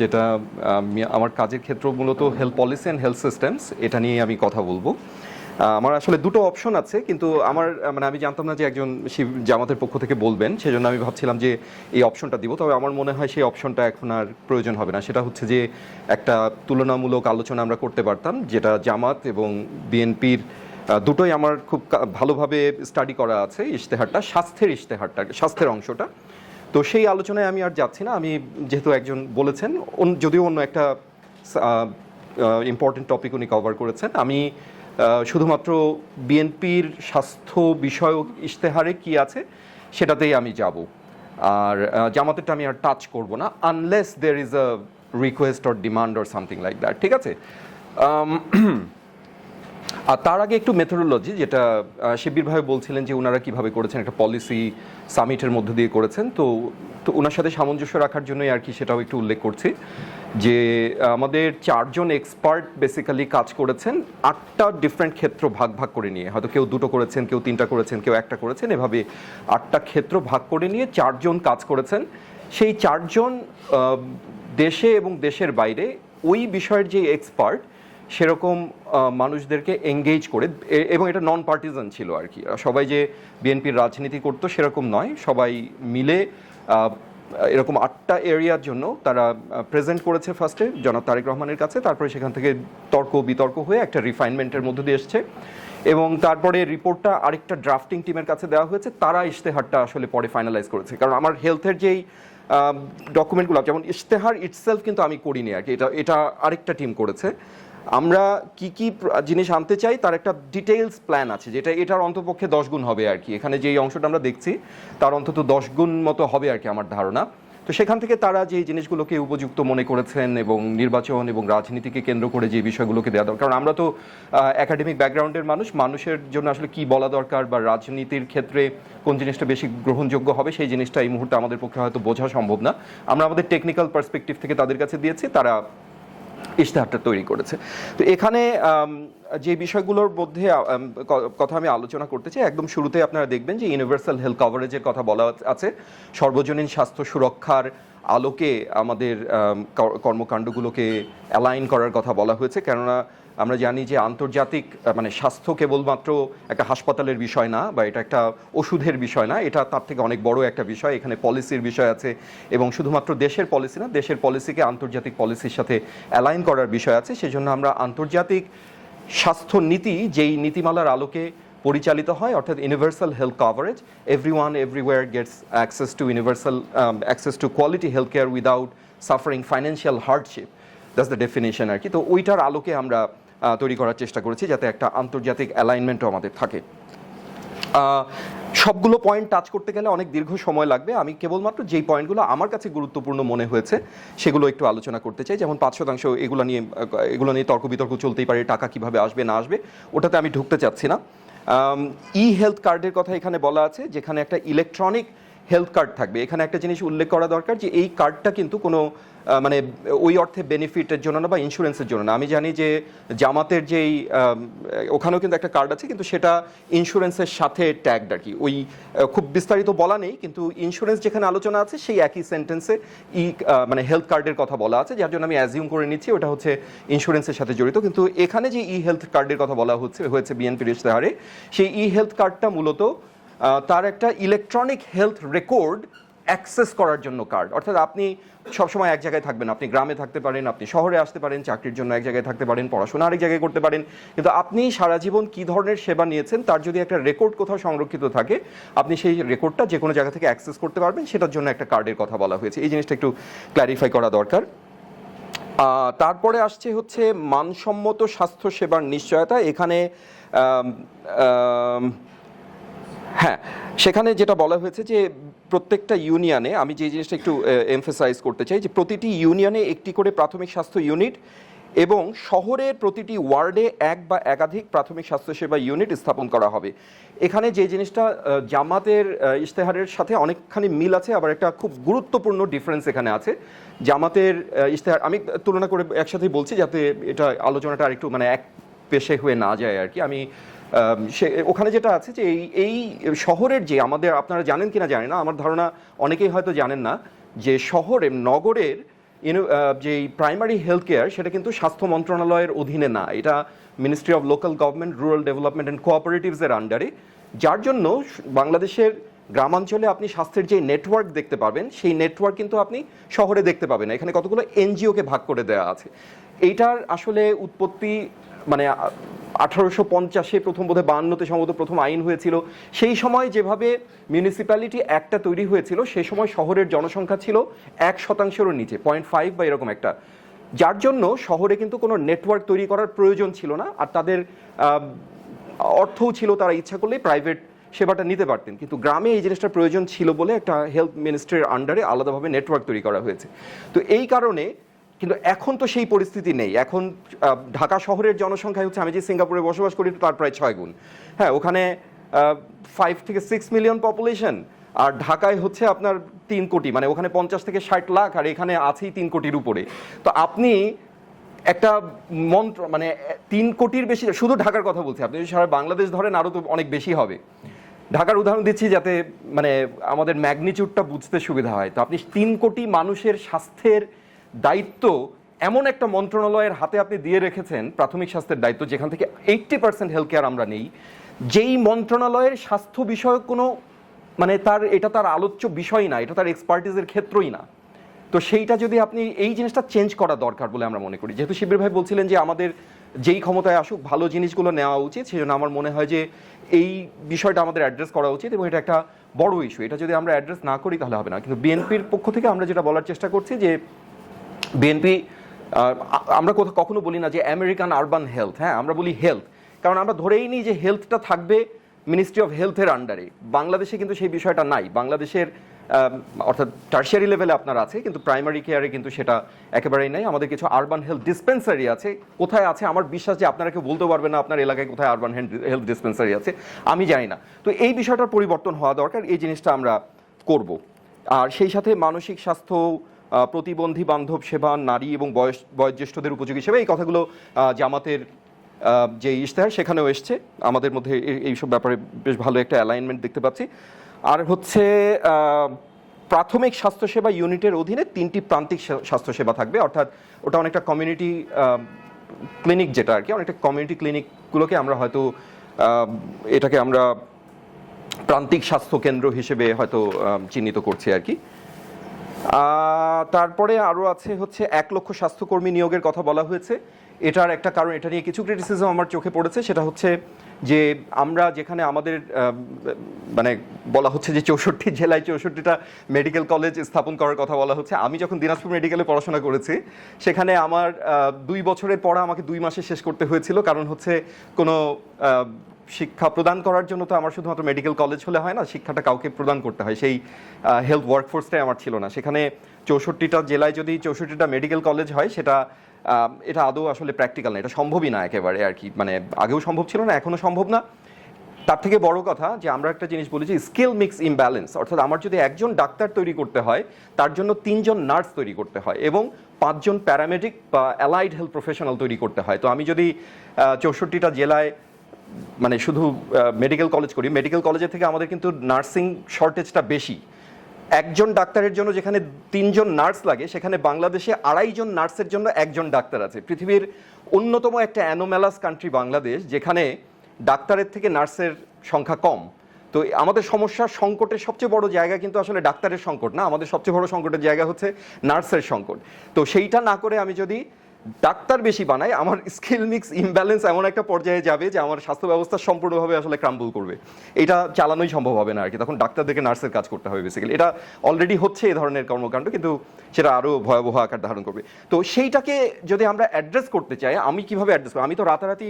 যেটা আমার কাজের ক্ষেত্র মূলত health policy and health systems এটা নিয়ে আমি কথা বলব। আমার আসলে দুটো অপশন আছে, কিন্তু আমার মানে আমি জানতাম না যে একজন শিব জামাতের পক্ষ থেকে বলবেন, সেজন্য আমি ভাবছিলাম যে এই অপশনটা দিব, তবে আমার মনে হয় সেই অপশনটা এখন আর প্রয়োজন হবে না। সেটা হচ্ছে যে একটা তুলনামূলক আলোচনা আমরা করতে পারতাম, যেটা জামাত এবং বিএনপির দুটোই আমার খুব ভালোভাবে স্টাডি করা আছে ইশতেহারটা, স্বাস্থ্যের ইশতেহারটা, স্বাস্থ্যের অংশটা। তো সেই আলোচনায় আমি আর যাচ্ছি না। আমি যেহেতু একজন বলেছেন যদিও অন্য একটা ইম্পর্টেন্ট টপিক উনি কভার করেছেন। আমি শুধুমাত্র বিএনপির স্বাস্থ্য বিষয়ক ইশতেহারে কি আছে সেটাতেই আমি যাব। আর জামাতেরটা আমি আর টাচ করব না unless there is a request or demand or something like that ঠিক আছে? আর তার আগে একটু মেথোডোলজি যেটা শিবির ভাই বলছিলেন যে ওনারা কীভাবে করেছেন, একটা পলিসি সামিটের মধ্য দিয়ে করেছেন। তো তো ওনার সাথে সামঞ্জস্য রাখার জন্যই আর কি সেটাও একটু উল্লেখ করছি যে আমাদের চারজন এক্সপার্ট বেসিক্যালি কাজ করেছেন, আটটা ডিফারেন্ট ক্ষেত্র ভাগ ভাগ করে নিয়ে। হয়তো কেউ দুটো করেছেন, কেউ তিনটা করেছেন, কেউ একটা করেছেন, এভাবে আটটা ক্ষেত্র ভাগ করে নিয়ে চারজন কাজ করেছেন। সেই চারজন দেশে এবং দেশের বাইরে ওই বিষয়ের যে এক্সপার্ট সেরকম মানুষদেরকে এঙ্গেজ করে এবং এটা নন পার্টিজান ছিল আর কি। সবাই যে বিএনপির রাজনীতি করতো সেরকম নয়। সবাই মিলে এরকম আটটা এরিয়ার জন্য তারা প্রেজেন্ট করেছে ফার্স্টে জনাব তারেক রহমানের কাছে। তারপরে সেখান থেকে তর্ক বিতর্ক হয়ে একটা রিফাইনমেন্টের মধ্যে দিয়ে এসছে। এবং তারপরে রিপোর্টটা আরেকটা ড্রাফটিং টিমের কাছে দেওয়া হয়েছে। তারা ইশতেহারটা আসলে পরে ফাইনালাইজ করেছে। কারণ আমার হেলথের যেই ডকুমেন্টগুলো যেমন ইশতেহার ইটসেলফ কিন্তু আমি করিনি আর কি। এটা এটা আরেকটা টিম করেছে। আমরা কি কি জিনিস আনতে চাই, তার একটা ডিটেলস প্ল্যান আছে, যেটা এটার অন্তপক্ষে দশ গুণ হবে আর কি। এখানে যেই অংশটা আমরা দেখছি, তার অন্তত দশ গুণ মতো হবে আর কি আমার ধারণা। তো সেখান থেকে তারা যে জিনিসগুলোকে উপযুক্ত মনে করেছেন এবং নির্বাচন এবং রাজনীতিকে কেন্দ্র করে যে বিষয়গুলোকে দেওয়া দরকার, কারণ আমরা তো একাডেমিক ব্যাকগ্রাউন্ডের মানুষ, মানুষের জন্য আসলে কি বলা দরকার বা রাজনীতির ক্ষেত্রে কোন জিনিসটা বেশি গ্রহণযোগ্য হবে, সেই জিনিসটা এই মুহূর্তে আমাদের পক্ষে হয়তো বোঝা সম্ভব না। আমরা আমাদের টেকনিক্যাল পার্সপেক্টিভ থেকে তাদের কাছে দিয়েছি, তারা ইশতেহারটা তৈরি করেছে। তো এখানে যে বিষয়গুলোর মধ্যে কথা আমি আলোচনা করতে চাই, একদম শুরুতে আপনারা দেখবেন যে ইউনিভার্সাল হেলথ কভারেজের কথা বলা আছে। সর্বজনীন স্বাস্থ্য সুরক্ষার আলোকে আমাদের কর্মকাণ্ডগুলোকে অ্যালাইন করার কথা বলা হয়েছে। কেননা আমরা জানি যে আন্তর্জাতিক মানে স্বাস্থ্য কেবলমাত্র একটা হাসপাতালের বিষয় না বা এটা একটা ওষুধের বিষয় না, এটা তার থেকে অনেক বড় একটা বিষয়। এখানে পলিসির বিষয় আছে এবং শুধুমাত্র দেশের পলিসি না, দেশের পলিসিকে আন্তর্জাতিক পলিসির সাথে অ্যালাইন করার বিষয় আছে। সেজন্য আমরা আন্তর্জাতিক স্বাস্থ্য নীতি, যেই নীতিমালার আলোকে পরিচালিত হয়, অর্থাৎ universal health coverage everyone everywhere gets access to universal access to quality health care without suffering financial hardship that's the definition আর কি। তো ওইটার আলোকে আমরা তৈরি করার চেষ্টা করেছি যাতে একটা আন্তর্জাতিক অ্যালাইনমেন্টও আমাদের থাকে। সবগুলো পয়েন্ট টাচ করতে গেলে অনেক দীর্ঘ সময় লাগবে। আমি কেবলমাত্র যেই পয়েন্টগুলো আমার কাছে গুরুত্বপূর্ণ মনে হয়েছে, সেগুলো একটু আলোচনা করতে চাই। যেমন পাঁচ শতাংশ এগুলো নিয়ে এগুলো নিয়ে তর্ক বিতর্ক চলতেই পারে, টাকা কীভাবে আসবে, না আসবে, ওটাতে আমি ঢুকতে চাচ্ছি না। ই হেলথ কার্ডের কথা এখানে বলা আছে, যেখানে একটা ইলেকট্রনিক হেলথ কার্ড থাকবে। এখানে একটা জিনিস উল্লেখ করা দরকার যে এই কার্ডটা কিন্তু কোনো মানে ওই অর্থে বেনিফিটের জন্য না বা ইন্স্যুরেন্সের জন্য না। আমি জানি যে জামাতের যেই ওখানেও কিন্তু একটা কার্ড আছে, কিন্তু সেটা ইন্স্যুরেন্সের সাথে ট্যাগড আর কি ওই খুব বিস্তারিত বলা নেই, কিন্তু ইন্স্যুরেন্স যেখানে আলোচনা আছে, সেই একই সেন্টেন্সে ই মানে হেলথ কার্ডের কথা বলা আছে, যার জন্য আমি অ্যাজিউম করে নিচ্ছি, ওটা হচ্ছে ইন্স্যুরেন্সের সাথে জড়িত। কিন্তু এখানে যে ই হেলথ কার্ডের কথা বলা হচ্ছে, হয়েছে বিএনপির ইশতেহারে সেই ই হেলথ কার্ডটা মূলত তার একটা ইলেকট্রনিক হেলথ রেকর্ড অ্যাক্সেস করার জন্য কার্ড। অর্থাৎ আপনি সবসময় এক জায়গায় থাকবেন। আপনি গ্রামে থাকতে পারেন, আপনি শহরে আসতে পারেন, চাকরির জন্য এক জায়গায় থাকতে পারেন, পড়াশোনা আরেক জায়গায় করতে পারেন। কিন্তু আপনি সারা জীবন কী ধরনের সেবা নিয়েছেন তার যদি একটা রেকর্ড কোথাও সংরক্ষিত থাকে, আপনি সেই রেকর্ডটা যে কোনো জায়গা থেকে অ্যাক্সেস করতে পারবেন। সেটার জন্য একটা কার্ডের কথা বলা হয়েছে। এই জিনিসটা একটু ক্ল্যারিফাই করা দরকার। তারপরে আসছে হচ্ছে মানসম্মত স্বাস্থ্য সেবার নিশ্চয়তা। এখানে হ্যাঁ সেখানে যেটা বলা হয়েছে যে প্রত্যেকটা ইউনিয়নে আমি যে জিনিসটা একটু এমফেসাইজ করতে চাই যে প্রতিটি ইউনিয়নে একটি করে প্রাথমিক স্বাস্থ্য ইউনিট এবং শহরের প্রতিটি ওয়ার্ডে এক বা একাধিক প্রাথমিক স্বাস্থ্যসেবা ইউনিট স্থাপন করা হবে। এখানে যে জিনিসটা জামাতের ইশতেহারের সাথে অনেকখানি মিল আছে, আবার একটা খুব গুরুত্বপূর্ণ ডিফারেন্স এখানে আছে। জামাতের ইশতেহার, আমি তুলনা করে একসাথেই বলছি যাতে এটা আলোচনাটা আরেকটু মানে এক পেশে হয়ে না যায় আর কি। আমি সে, ওখানে যেটা আছে যে এই এই শহরের যে আমাদের, আপনারা জানেন কিনা জানেন না, আমার ধারণা অনেকেই হয়তো জানেন না, যে শহরে, নগরের যে প্রাইমারি হেলথ কেয়ার সেটা কিন্তু স্বাস্থ্য মন্ত্রণালয়ের অধীনে না। এটা ministry of local government rural development and কোঅপারেটিভসের আন্ডারে যার জন্য বাংলাদেশের গ্রামাঞ্চলে আপনি স্বাস্থ্যের যে নেটওয়ার্ক দেখতে পাবেন, সেই নেটওয়ার্ক কিন্তু আপনি শহরে দেখতে পাবেন এখানে কতগুলো এনজিওকে ভাগ করে দেওয়া আছে। এইটার আসলে উৎপত্তি মানে আঠারোশো পঞ্চাশে প্রথম বোধহয় বাহান্নতে সম্ভবত প্রথম আইন হয়েছিল। সেই সময় যেভাবে মিউনিসিপ্যালিটি একটা তৈরি হয়েছিল সেই সময় শহরের জনসংখ্যা ছিল এক শতাংশেরও নিচে পয়েন্ট ফাইভ বা এরকম একটা। যার জন্য শহরে কিন্তু কোনো নেটওয়ার্ক তৈরি করার প্রয়োজন ছিল না, আর তাদের অর্থও ছিল তারা ইচ্ছা করলেই প্রাইভেট সেবাটা নিতে পারতেন। কিন্তু গ্রামে এই জিনিসটার প্রয়োজন ছিল বলে একটা হেলথ মিনিস্ট্রির আন্ডারে আলাদাভাবে নেটওয়ার্ক তৈরি করা হয়েছে। তো এই কারণে কিন্তু এখন তো সেই পরিস্থিতি নেই। এখন ঢাকা শহরের জনসংখ্যা হচ্ছে, আমি যে সিঙ্গাপুরে বসবাস করি, তার প্রায় ছয় গুণ। হ্যাঁ ওখানে ফাইভ থেকে সিক্স মিলিয়ন পপুলেশন আর ঢাকায় হচ্ছে আপনার তিন কোটি মানে ওখানে পঞ্চাশ থেকে ষাট লাখ, আর এখানে আছেই তিন কোটির উপরে। তো আপনি একটা মন্ত্র মানে তিন কোটির বেশি, শুধু ঢাকার কথা বলছি, আপনি যদি সারা বাংলাদেশ ধরেন আরও তো অনেক বেশি হবে। ঢাকার উদাহরণ দিচ্ছি যাতে মানে আমাদের ম্যাগনিচিউডটা বুঝতে সুবিধা হয়। তো আপনি তিন কোটি মানুষের স্বাস্থ্যের দায়িত্ব এমন একটা মন্ত্রণালয়ের হাতে আপনি দিয়ে রেখেছেন, প্রাথমিক স্বাস্থ্যের দায়িত্ব, যেখান থেকে এইট্টি পার্সেন্ট হেলথ কেয়ার আমরা নেই। যেই মন্ত্রণালয়ের স্বাস্থ্য বিষয়ক কোনো মানে তার, এটা তার আলোচ্য বিষয় না, এটা তার এক্সপার্টিসের ক্ষেত্রই না। তো সেইটা যদি আপনি, এই জিনিসটা চেঞ্জ করা দরকার বলে আমরা মনে করি। যেহেতু শিবির ভাই বলছিলেন যে আমাদের যেই ক্ষমতায় আসুক, ভালো জিনিসগুলো নেওয়া উচিত সেই জন্য আমার মনে হয় যে এই বিষয়টা আমাদের অ্যাড্রেস করা উচিত এবং এটা একটা বড় ইস্যু এটা যদি আমরা অ্যাড্রেস না করি তাহলে হবে না। কিন্তু বিএনপির পক্ষ থেকে আমরা যেটা বলার চেষ্টা করছি যে বিএনপি আমরা কোথাও কখনো বলি না যে আমেরিকান আরবান হেলথ হ্যাঁ আমরা বলি হেলথ কারণ আমরা ধরেই নিই যে হেলথটা থাকবে মিনিস্ট্রি অফ হেলথের আন্ডারে বাংলাদেশে কিন্তু সেই বিষয়টা নাই। বাংলাদেশের অর্থাৎ টার্সিয়ারি লেভেলে আপনার আছে, কিন্তু প্রাইমারি কেয়ারে কিন্তু সেটা একেবারেই নাই। আমাদের কিছু আরবান হেলথ ডিসপেন্সারি আছে। কোথায় আছে? আমার বিশ্বাস যে আপনারা কেউ বলতে পারবেন না আপনার এলাকায় কোথায় আরবান হেলথ ডিসপেন্সারি আছে। আমি জানি না। তো এই বিষয়টার পরিবর্তন হওয়া দরকার। এই জিনিসটা আমরা করব। আর সেই সাথে মানসিক স্বাস্থ্য প্রতিবন্ধী বান্ধব সেবা, নারী এবং বয়স, বয়োজ্যেষ্ঠদের উপযোগী সেবা, এই কথাগুলো জামাতের যে ইশতেহার সেখানেও এসছে। আমাদের মধ্যে এই- এইসব ব্যাপারে বেশ ভালো একটা অ্যালাইনমেন্ট দেখতে পাচ্ছি। আর হচ্ছে প্রাথমিক স্বাস্থ্যসেবা ইউনিটের অধীনে তিনটি প্রান্তিক স্বা- স্বাস্থ্যসেবা থাকবে। অর্থাৎ ওটা অনেকটা কমিউনিটি ক্লিনিক যেটা আর কি, অনেকটা কমিউনিটি ক্লিনিকগুলোকে আমরা হয়তো এটাকে আমরা প্রান্তিক স্বাস্থ্য কেন্দ্র হিসেবে হয়তো চিহ্নিত করছি আর কি। তারপরে আরও আছে হচ্ছে এক লক্ষ স্বাস্থ্যকর্মী নিয়োগের কথা বলা হয়েছে। এটার একটা কারণ, এটা নিয়ে কিছু ক্রিটিসিজম আমার চোখে পড়েছে, সেটা হচ্ছে যে আমরা যেখানে আমাদের মানে বলা হচ্ছে যে চৌষট্টি জেলায় চৌষট্টিটা মেডিকেল কলেজ স্থাপন করার কথা বলা হচ্ছে, আমি যখন দিনাজপুর মেডিকেলে পড়াশোনা করেছি, সেখানে আমার দুই বছরের পড়া আমাকে দুই মাসে শেষ করতে হয়েছিল, কারণ হচ্ছে কোনো শিক্ষা প্রদান করার জন্য তো আমার শুধুমাত্র মেডিকেল কলেজ হলে হয় না, শিক্ষাটা কাউকে প্রদান করতে হয়, সেই হেলথ ওয়ার্কফোর্সটাই আমার ছিল না। সেখানে চৌষট্টিটা জেলায় যদি চৌষট্টিটা মেডিকেল কলেজ হয়, সেটা এটা আদৌ আসলে প্র্যাকটিক্যাল না, এটা সম্ভবই না একেবারে আর কি মানে আগেও সম্ভব ছিল না এখনও সম্ভব না। তার থেকে বড় কথা যে আমরা একটা জিনিস বলি যে স্কিল মিক্স ইমব্যালেন্স অর্থাৎ আমার যদি একজন ডাক্তার তৈরি করতে হয়, তার জন্য তিনজন নার্স তৈরি করতে হয় এবং পাঁচজন প্যারামেডিক বা অ্যালাইড হেলথ প্রফেশনাল তৈরি করতে হয়। তো আমি যদি চৌষট্টিটা জেলায় মানে শুধু মেডিকেল কলেজ করি মেডিকেল কলেজের থেকে আমাদের কিন্তু নার্সিং শর্টেজটা বেশি। একজন ডাক্তারের জন্য যেখানে তিনজন নার্স লাগে, সেখানে বাংলাদেশে আড়াইজন নার্সের জন্য একজন ডাক্তার আছে। পৃথিবীর অন্যতম একটা অ্যানোমেলাস কান্ট্রি বাংলাদেশ, যেখানে ডাক্তারের থেকে নার্সের সংখ্যা কম। তো আমাদের সমস্যা সংকটের সবচেয়ে বড় জায়গা কিন্তু আসলে ডাক্তারের সংকট না, আমাদের সবচেয়ে বড় সংকটের জায়গা হচ্ছে নার্সের সংকট। তো সেইটা না করে আমি যদি ডাক্তার বেশি বানায়, আমার স্কিল মিক্স ইমব্যালেন্স এমন একটা পর্যায়ে যাবে যে আমার স্বাস্থ্য ব্যবস্থা সম্পূর্ণভাবে আসলে ক্রাম্বল করবে। এটা চালানোই সম্ভব হবে না আর কি। তখন ডাক্তারদেরকে নার্সের কাজ করতে হবে বেসিক্যালি এটা অলরেডি হচ্ছে এই ধরনের কর্মকাণ্ড, কিন্তু সেটা আরও ভয়াবহ আকার ধারণ করবে। তো সেইটাকে যদি আমরা অ্যাড্রেস করতে চাই, আমি কীভাবে অ্যাড্রেস করব? আমি তো রাতারাতি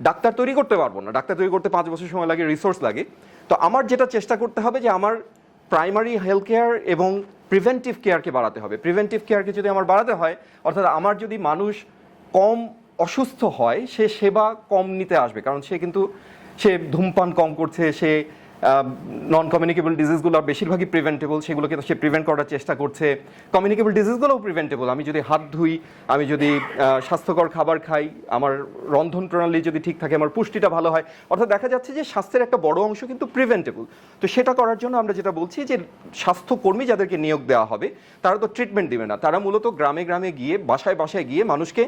ডাক্তার তৈরি করতে পারব না। ডাক্তার তৈরি করতে পাঁচ বছর সময় লাগে রিসোর্স লাগে। তো আমার যেটা চেষ্টা করতে হবে যে আমার প্রাইমারি হেলথ কেয়ার এবং প্রিভেন্টিভ কেয়ারকে বাড়াতে হবে। প্রিভেন্টিভ কেয়ারকে যদি আমার বাড়াতে হয়, অর্থাৎ আমার যদি মানুষ কম অসুস্থ হয়, সে সেবা কম নিতে আসবে। কারণ সে কিন্তু, সে ধূমপান কম করছে, সে নন কমিউনিকেবল ডিজিজগুলো বেশিরভাগই প্রিভেন্টেবল সেগুলোকে সে প্রিভেন্ট করার চেষ্টা করছে। কমিউনিকেবল ডিজিজগুলোও প্রিভেন্টেবল আমি যদি হাত ধুই, আমি যদি স্বাস্থ্যকর খাবার খাই, আমার রন্ধন প্রণালী যদি ঠিক থাকে, আমার পুষ্টিটা ভালো হয়, অর্থাৎ দেখা যাচ্ছে যে স্বাস্থ্যের একটা বড় অংশ কিন্তু প্রিভেন্টেবল তো সেটা করার জন্য আমরা যেটা বলছি যে, স্বাস্থ্যকর্মী যাদেরকে নিয়োগ দেওয়া হবে, তারা তো ট্রিটমেন্ট দেবে না। তারা মূলত গ্রামে গ্রামে গিয়ে, বাসায় বাসায় গিয়ে মানুষকে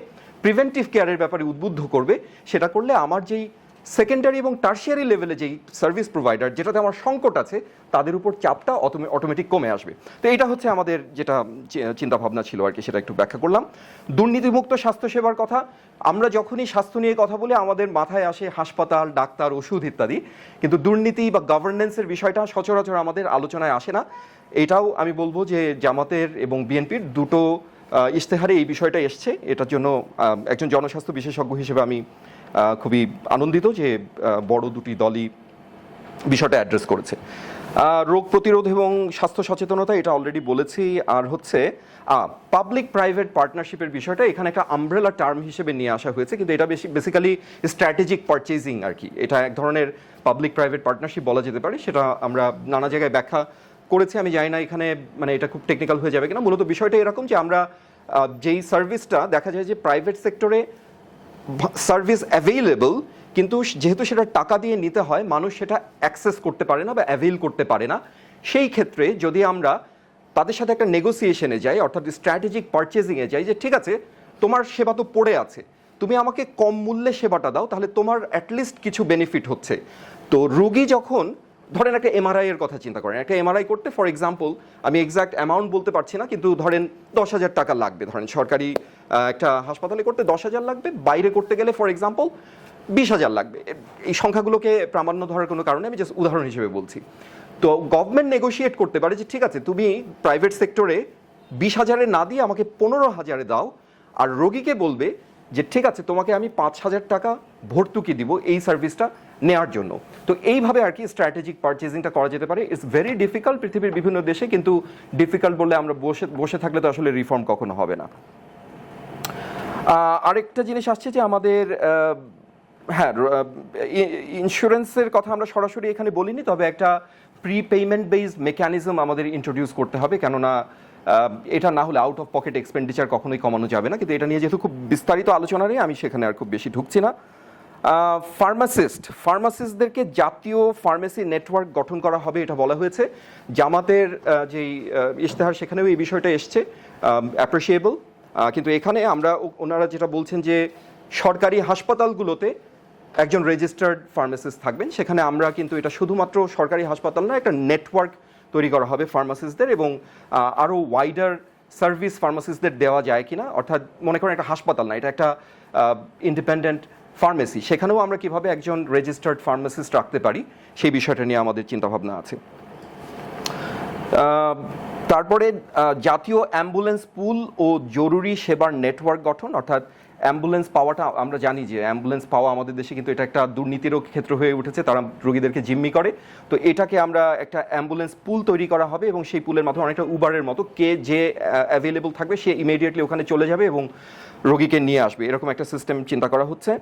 প্রিভেন্টিভ কেয়ারের ব্যাপারে উদ্বুদ্ধ করবে। সেটা করলে আমার যেই সেকেন্ডারি এবং টার্সিয়ারি লেভেলে যেই সার্ভিস প্রোভাইডার যেটাতে আমার সংকট আছে, তাদের উপর চাপটা অটোমেটিক কমে আসবে। তো এটা হচ্ছে আমাদের যেটা চিন্তা ভাবনা ছিল আর কি, সেটা একটু ব্যাখ্যা করলাম। দুর্নীতিমুক্ত স্বাস্থ্যসেবার কথা, আমরা যখনই স্বাস্থ্য নিয়ে কথা বলি, আমাদের মাথায় আসে হাসপাতাল, ডাক্তার, ওষুধ ইত্যাদি। কিন্তু দুর্নীতি বা গভর্নেন্সের বিষয়টা সচরাচর আমাদের আলোচনায় আসে না। এটাও আমি বলব যে জামাতের এবং বিএনপির দুটো ইশতেহারে এই বিষয়টা এসছে। এটার জন্য একজন জনস্বাস্থ্য বিশেষজ্ঞ হিসেবে আমি খুবই আনন্দিত যে বড় দুটি দলই বিষয়টা অ্যাড্রেস করেছে। রোগ প্রতিরোধ এবং স্বাস্থ্য সচেতনতা, এটা অলরেডি বলেছি আর হচ্ছে পাবলিক প্রাইভেট পার্টনারশিপের বিষয়টা, এখানে একটা আমব্রেলা টার্ম হিসেবে নিয়ে আসা হয়েছে, কিন্তু এটা বেশি বেসিক্যালি স্ট্র্যাটেজিক পারচেজিং আর কি। এটা এক ধরনের পাবলিক প্রাইভেট পার্টনারশিপ বলা যেতে পারে, সেটা আমরা নানা জায়গায় ব্যাখ্যা করেছি। আমি জানি না এখানে মানে এটা খুব টেকনিক্যাল হয়ে যাবে কিনা। মূলত বিষয়টা এরকম যে, আমরা যেই সার্ভিসটা দেখা যায় যে প্রাইভেট সেক্টরে সার্ভিস অ্যাভেইলেবল কিন্তু যেহেতু সেটা টাকা দিয়ে নিতে হয়, মানুষ সেটা অ্যাক্সেস করতে পারে না বা অ্যাভেল করতে পারে না। সেই ক্ষেত্রে যদি আমরা তাদের সাথে একটা নেগোসিয়েশনে যাই, অর্থাৎ স্ট্র্যাটেজিক পারচেজিংয়ে যাই যে, ঠিক আছে, তোমার সেবা তো পড়ে আছে, তুমি আমাকে কম মূল্যে সেবাটা দাও, তাহলে তোমার অ্যাটলিস্ট কিছু বেনিফিট হচ্ছে। তো রুগী যখন ধরেন একটা এমআরআই এর কথা চিন্তা করেন। একটা এমআরআই করতে ফর এক্সাম্পল আমি এক্সাক্ট অ্যামাউন্ট বলতে পারছি না, কিন্তু ধরেন দশ হাজার টাকা লাগবে। ধরেন সরকারি একটা হাসপাতালে করতে দশ হাজার লাগবে, বাইরে করতে গেলে ফর এক্সাম্পল বিশ হাজার লাগবে। এই সংখ্যাগুলোকে প্রামাণ্য ধরার কোনো কারণে আমি জাস্ট উদাহরণ হিসেবে বলছি। তো গভর্নমেন্ট নেগোশিয়েট করতে পারে যে, ঠিক আছে, তুমি প্রাইভেট সেক্টরে বিশ হাজারে না দিয়ে আমাকে পনেরো হাজারে দাও, আর রোগীকে বলবে যে, ঠিক আছে, তোমাকে আমি পাঁচ হাজার টাকা ভর্তুকি দিব, এই সার্ভিসটা নেওয়ার জন্য। তো এইভাবে আর কি স্ট্র্যাটেজিক পারচেজিংটা করা যেতে পারে। ইটস ভেরি ডিফিকাল্ট পৃথিবীর বিভিন্ন দেশে, কিন্তু ডিফিকাল্ট বললে আমরা বসে বসে থাকলে তো আসলে রিফর্ম কখনো হবে না। আরেকটা জিনিস আসছে যে আমাদের হ্যাঁ ইন্স্যুরেন্সের কথা আমরা সরাসরি এখানে বলিনি, তবে একটা প্রি পেমেন্ট বেসড মেকানিজম আমাদের ইন্ট্রোডিউস করতে হবে। কেননা এটা না হলে আউট অফ পকেট এক্সপেন্ডিচার কখনোই কমানো যাবে না। কিন্তু এটা নিয়ে যেহেতু খুব বিস্তারিত আলোচনা নেই, আমি সেখানে আর খুব বেশি ঢুকছি না। ফার্মাসিস্ট ফার্মাসিস্টদেরকে জাতীয় ফার্মেসি নেটওয়ার্ক গঠন করা হবে, এটা বলা হয়েছে। জামাতের যেই ইশতেহার, সেখানেও এই বিষয়টা এসছে অ্যাপ্রিসিয়েবল কিন্তু এখানে আমরা ওনারা যেটা বলছেন যে, সরকারি হাসপাতালগুলোতে একজন রেজিস্টার্ড ফার্মাসিস্ট থাকবেন। সেখানে আমরা কিন্তু এটা শুধুমাত্র সরকারি হাসপাতাল না, একটা নেটওয়ার্ক তৈরি করা হবে ফার্মাসিস্টদের এবং আরও ওয়াইডার সার্ভিস ফার্মাসিস্টদের দেওয়া যায় কিনা। অর্থাৎ মনে করেন একটা হাসপাতাল না, এটা একটা ইন্ডিপেন্ডেন্ট ফার্মেসি, সেখানেও আমরা কীভাবে একজন রেজিস্টার্ড ফার্মাসিস্ট রাখতে পারি, সেই বিষয়টা নিয়ে আমাদের চিন্তাভাবনা আছে। তারপরে জাতীয় অ্যাম্বুলেন্স পুল ও জরুরি সেবার নেটওয়ার্ক গঠন, অর্থাৎ অ্যাম্বুলেন্স পাওয়াটা আমরা জানি যে অ্যাম্বুলেন্স পাওয়া আমাদের দেশে কিন্তু এটা একটা দুর্নীতিরও ক্ষেত্র হয়ে উঠেছে, তারা রোগীদেরকে জিম্মি করে। তো এটাকে আমরা একটা অ্যাম্বুলেন্স পুল তৈরি করা হবে এবং সেই পুলের মাধ্যমে অনেকটা উবারের মতো কে যে অ্যাভেলেবল থাকবে, সে ইমিডিয়েটলি ওখানে চলে যাবে এবং রোগীকে নিয়ে আসবে। এরকম একটা সিস্টেম চিন্তা করা হচ্ছে।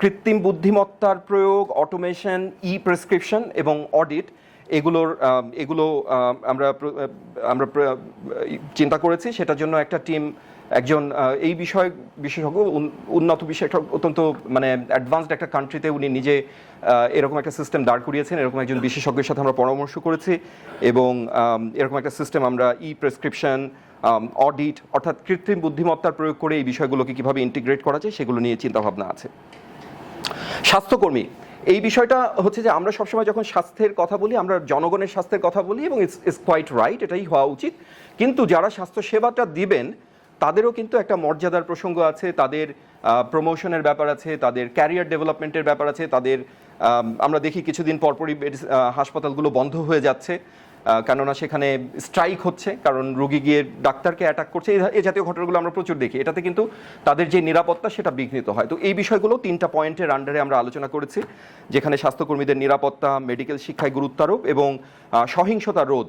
কৃত্রিম বুদ্ধিমত্তার প্রয়োগ অটোমেশন ই প্রেসক্রিপশন এবং অডিট এগুলোর এগুলো আমরা আমরা চিন্তা করেছি। সেটার জন্য একটা টিম একজন এই বিষয় বিশেষজ্ঞ উন- উন্নত বিষয় একটা অত্যন্ত মানে অ্যাডভান্সড একটা কান্ট্রিতে উনি নিজে এরকম একটা সিস্টেম দাঁড় করিয়েছেন এরকম একজন বিশেষজ্ঞের সাথে আমরা পরামর্শ করেছি এবং এরকম একটা সিস্টেম আমরা ই প্রেসক্রিপশন অডিট অর্থাৎ কৃত্রিম বুদ্ধিমত্তার প্রয়োগ করে এই বিষয়গুলোকে কীভাবে ইন্টিগ্রেট করা যায় সেগুলো নিয়ে চিন্তাভাবনা আছে। স্বাস্থ্যকর্মী এই বিষয়টা হচ্ছে যে আমরা সবসময় যখন স্বাস্থ্যের কথা বলি আমরা জনগণের স্বাস্থ্যের কথা বলি এবং ইটস ইস কোয়াইট রাইট এটাই হওয়া উচিত। কিন্তু যারা স্বাস্থ্য সেবাটা দিবেন তাদেরও কিন্তু একটা মর্যাদার প্রসঙ্গ আছে, তাদের প্রমোশনের ব্যাপার আছে, তাদের ক্যারিয়ার ডেভেলপমেন্টের ব্যাপার আছে, তাদের আমরা দেখি কিছুদিন পরপরই হাসপাতালগুলো বন্ধ হয়ে যাচ্ছে কেননা সেখানে স্ট্রাইক হচ্ছে, কারণ রুগী গিয়ে ডাক্তারকে অ্যাটাক করছে এই জাতীয় ঘটনাগুলো আমরা প্রচুর দেখি, এটাতে কিন্তু তাদের যে নিরাপত্তা সেটা বিঘ্নিত হয়। তো এই বিষয়গুলো তিনটা পয়েন্টের আন্ডারে আমরা আলোচনা করেছি, যেখানে স্বাস্থ্যকর্মীদের নিরাপত্তা মেডিকেল শিক্ষায় গুরুত্বারোপ এবং সহিংসতা রোধ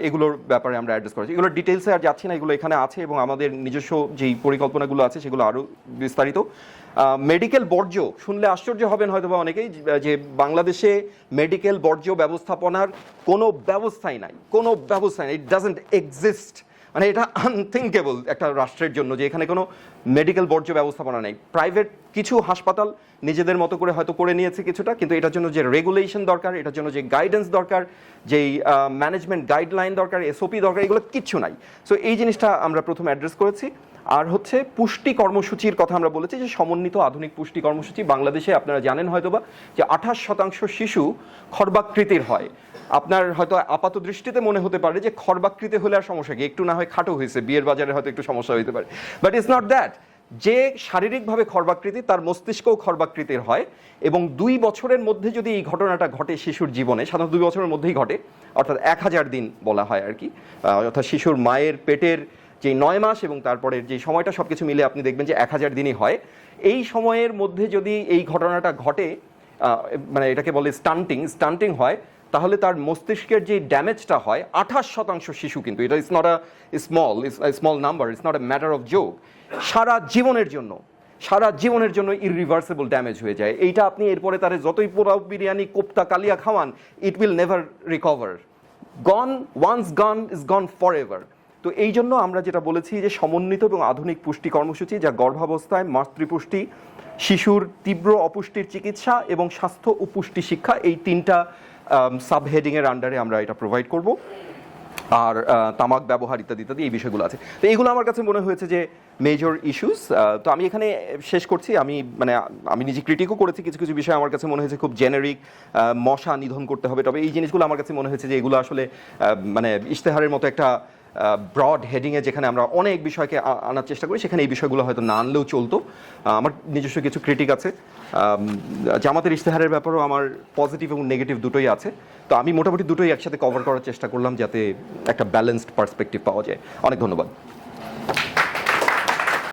এগুলোর ব্যাপারে আমরা অ্যাড্রেস করেছি। এগুলোর ডিটেলসে আর যাচ্ছি না, এগুলো এখানে আছে এবং আমাদের নিজস্ব যেই পরিকল্পনাগুলো আছে সেগুলো আরও বিস্তারিত। মেডিকেল বর্জ্য, শুনলে আশ্চর্য হবেন হয়তো বা অনেকেই, যে- বাংলাদেশে মেডিকেল বর্জ্য ব্যবস্থাপনার কোনো ব্যবস্থাই নাই, কোনো ব্যবস্থাই নাই ইট ডাজেন্ট এক্সিস্ট মানে এটা আনথিঙ্কেবল একটা রাষ্ট্রের জন্য যে এখানে কোনো মেডিকেল বর্জ্য ব্যবস্থাপনা নেই। প্রাইভেট কিছু হাসপাতাল নিজেদের মতো করে হয়তো করে নিয়েছে কিছুটা, কিন্তু এটার জন্য যে রেগুলেশন দরকার, এটার জন্য যে গাইডেন্স দরকার, যেই ম্যানেজমেন্ট গাইডলাইন দরকার এসওপি দরকার, এগুলো কিচ্ছু নাই। সো এই জিনিসটা আমরা প্রথম অ্যাড্রেস করেছি। আর হচ্ছে পুষ্টি কর্মসূচির কথা আমরা বলেছি যে সমন্বিত আধুনিক পুষ্টি কর্মসূচি বাংলাদেশে আপনারা জানেন হয়তোবা যে আঠাশ শতাংশ শিশু খর্বাকৃতির হয়। আপনার হয়তো আপাত দৃষ্টিতে মনে হতে পারে যে খর্বাকৃতি হলে আর সমস্যা কি? একটু না হয় খাটো হয়েছে, বিয়ের বাজারে হয়তো একটু সমস্যা হতে পারে। বাট ইটস নট দ্যাট যে শারীরিকভাবে খর্বাকৃতি, তার মস্তিষ্কও খর্বাকৃতির হয় এবং দুই বছরের মধ্যে যদি এই ঘটনাটা ঘটে শিশুর জীবনে, সাধারণত দুই বছরের মধ্যেই ঘটে, অর্থাৎ এক হাজার দিন বলা হয় আর কি অর্থাৎ শিশুর মায়ের পেটের যে নয় মাস এবং তারপরে যে সময়টা সব কিছু মিলে আপনি দেখবেন যে এক হাজার দিনই হয়। এই সময়ের মধ্যে যদি এই ঘটনাটা ঘটে মানে এটাকে বলে স্টান্টিং স্টান্টিং হয়, তাহলে তার মস্তিষ্কের যে ড্যামেজটা হয়, আঠাশ শতাংশ শিশু কিন্তু, এটা is not a small is small number it's not a matter of যোগ সারা জীবনের জন্য, সারা জীবনের জন্য ইরিভার্সেবল ড্যামেজ হয়ে যায়। এইটা আপনি এরপরে তার যতই পোলাও বিরিয়ানি, কোপ্তা, কালিয়া খাওয়ান it will never recover gone once gone is gone forever তো এই জন্য আমরা যেটা বলেছি যে সমন্বিত এবং আধুনিক পুষ্টি কর্মসূচি যা গর্ভাবস্থায় মাতৃপুষ্টি, শিশুর তীব্র অপুষ্টির চিকিৎসা এবং স্বাস্থ্য ও পুষ্টি শিক্ষা এই তিনটা সাব হেডিংয়ের আন্ডারে আমরা এটা প্রোভাইড করব। আর তামাক ব্যবহার ইত্যাদি ইত্যাদি এই বিষয়গুলো আছে। তো এইগুলো আমার কাছে মনে হয়েছে যে মেজর ইস্যুস তো আমি এখানে শেষ করছি। আমি মানে আমি নিজে ক্রিটিকও করেছি, কিছু কিছু বিষয় আমার কাছে মনে হয়েছে খুব জেনারিক মশা নিধন করতে হবে। তবে এই জিনিসগুলো আমার কাছে মনে হয়েছে যে এগুলো আসলে মানে ইশতেহারের মতো একটা ব্রড হেডিংয়ে যেখানে আমরা অনেক বিষয়কে আনার চেষ্টা করি, সেখানে এই বিষয়গুলো হয়তো না আনলেও চলতো। আমার নিজস্ব কিছু ক্রিটিক আছে। জামাতের ইশতেহারের ব্যাপারেও আমার পজিটিভ এবং নেগেটিভ দুটোই আছে। তো আমি মোটামুটি দুটোই একসাথে কভার করার চেষ্টা করলাম যাতে একটা ব্যালেন্সড পার্সপেক্টিভ পাওয়া যায়। অনেক ধন্যবাদ।